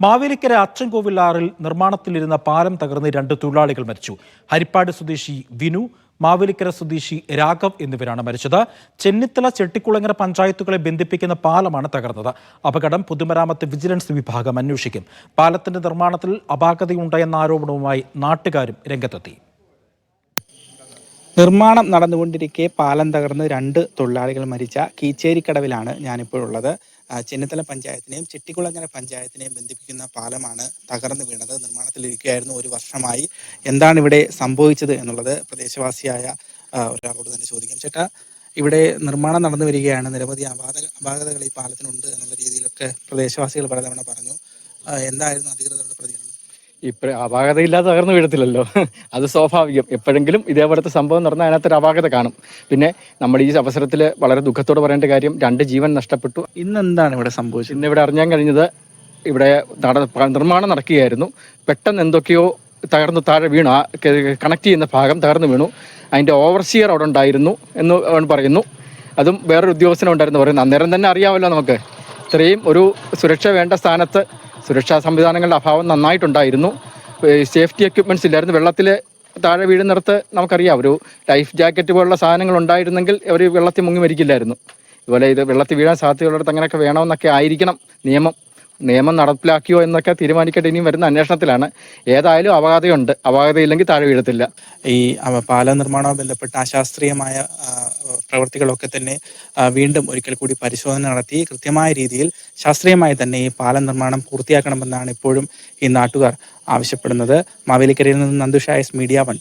മാവേലിക്കര അച്ചൻകോവിലാറിൽ നിർമ്മാണത്തിലിരുന്ന പാലം തകർന്ന് രണ്ട് തൊഴിലാളികൾ മരിച്ചു. ഹരിപ്പാട് സ്വദേശി വിനു മാവേലിക്കര സ്വദേശി രാഘവ് എന്നിവരാണ് മരിച്ചത്. ചെന്നിത്തല ചെട്ടിക്കുളങ്ങര പഞ്ചായത്തുകളെ ബന്ധിപ്പിക്കുന്ന പാലമാണ് തകർന്നത്. അപകടം പൊതുമരാമത്ത് വിജിലൻസ് വിഭാഗം അന്വേഷിക്കും. പാലത്തിന്റെ നിർമ്മാണത്തിൽ അപാകതയുണ്ടായെന്ന ആരോപണവുമായി നാട്ടുകാരും രംഗത്തെത്തി. നിർമ്മാണം നടന്നുകൊണ്ടിരിക്കെ പാലം തകർന്ന് രണ്ട് തൊഴിലാളികൾ മരിച്ച കീച്ചേരിക്കടവിലാണ് ഞാനിപ്പോൾ ഉള്ളത്. ചെന്നിത്തല പഞ്ചായത്തിനെയും ചെട്ടിക്കുളങ്ങര പഞ്ചായത്തിനെയും ബന്ധിപ്പിക്കുന്ന പാലമാണ് തകർന്നു വീണത്. നിർമ്മാണത്തിലിരിക്കുകയായിരുന്നു ഒരു വർഷമായി. എന്താണ് ഇവിടെ സംഭവിച്ചത് എന്നുള്ളത് പ്രദേശവാസിയായ ഒരാളോട് തന്നെ ചോദിക്കാം. ചേട്ടാ ഇവിടെ നിർമ്മാണം നടന്നു വരികയാണ്. നിരവധി അപാത അപാകതകൾ ഈ പാലത്തിനുണ്ട് എന്നുള്ള രീതിയിലൊക്കെ പ്രദേശവാസികൾ പലതവണ പറഞ്ഞു. എന്തായിരുന്നു അധികൃതരുടെ പ്രതികരണം? ഇപ്പഴ അപാകതയില്ലാതെ തകർന്നു വീഴത്തില്ലല്ലോ. അത് സ്വാഭാവികം. എപ്പോഴെങ്കിലും ഇതേപോലത്തെ സംഭവം നടന്നാൽ അതിനകത്തൊരു അപാകത കാണും. പിന്നെ നമ്മൾ ഈ അവസരത്തിൽ വളരെ ദുഃഖത്തോട് പറയേണ്ട കാര്യം രണ്ട് ജീവൻ നഷ്ടപ്പെട്ടു. ഇന്ന് എന്താണ് ഇവിടെ സംഭവിച്ചത്? ഇന്ന് ഇവിടെ അറിഞ്ഞാൻ കഴിഞ്ഞത് ഇവിടെ നട നിർമ്മാണം നടക്കുകയായിരുന്നു. പെട്ടെന്ന് എന്തൊക്കെയോ തകർന്നു താഴെ വീണു. ആ കണക്ട് ചെയ്യുന്ന ഭാഗം തകർന്നു വീണു. അതിന്റെ ഓവർസിയർ അവിടെ ഉണ്ടായിരുന്നു എന്ന് അവൻ പറയുന്നു. അതും വേറൊരു ഉദ്യോഗസ്ഥനുണ്ടായിരുന്നു പറയുന്നു. അന്നേരം തന്നെ അറിയാമല്ലോ നമുക്ക്. ഇത്രയും ഒരു സുരക്ഷ വേണ്ട സ്ഥാനത്ത് സുരക്ഷാ സംവിധാനങ്ങളുടെ അഭാവം നന്നായിട്ടുണ്ടായിരുന്നു. സേഫ്റ്റി എക്യുപ്മെന്റ്സ് ഇല്ലായിരുന്നു. വെള്ളത്തിൽ താഴെ വീഴുന്നിടത്ത് നമുക്കറിയാം. ഒരു ലൈഫ് ജാക്കറ്റ് പോലുള്ള സാധനങ്ങൾ ഉണ്ടായിരുന്നെങ്കിൽ അവർ വെള്ളത്തിൽ മുങ്ങി മരിക്കില്ലായിരുന്നു. ഇതുപോലെ ഇത് വെള്ളത്തിൽ വീഴാൻ സാധ്യതയുള്ളിടത്ത് അങ്ങനെയൊക്കെ വേണമെന്നൊക്കെ ആയിരിക്കണം നിയമം. നിയമം നടപ്പിലാക്കിയോ എന്നൊക്കെ തീരുമാനിക്കട്ടെ ഇനിയും വരുന്ന അന്വേഷണത്തിലാണ്. ഏതായാലും അപാകതയുണ്ട്. അപാകതയില്ലെങ്കിൽ താഴെ വീഴത്തില്ല. ഈ പാലം പാല നിർമ്മാണവുമായി ബന്ധപ്പെട്ട അശാസ്ത്രീയമായ പ്രവൃത്തികളൊക്കെ തന്നെ വീണ്ടും ഒരിക്കൽ കൂടി പരിശോധന നടത്തി കൃത്യമായ രീതിയിൽ ശാസ്ത്രീയമായി തന്നെ ഈ പാലം നിർമ്മാണം പൂർത്തിയാക്കണമെന്നാണ് ഇപ്പോഴും ഈ നാട്ടുകാർ ആവശ്യപ്പെടുന്നത്. മാവേലിക്കരയിൽ നിന്ന് നന്ദുഷായസ് മീഡിയ വൺ.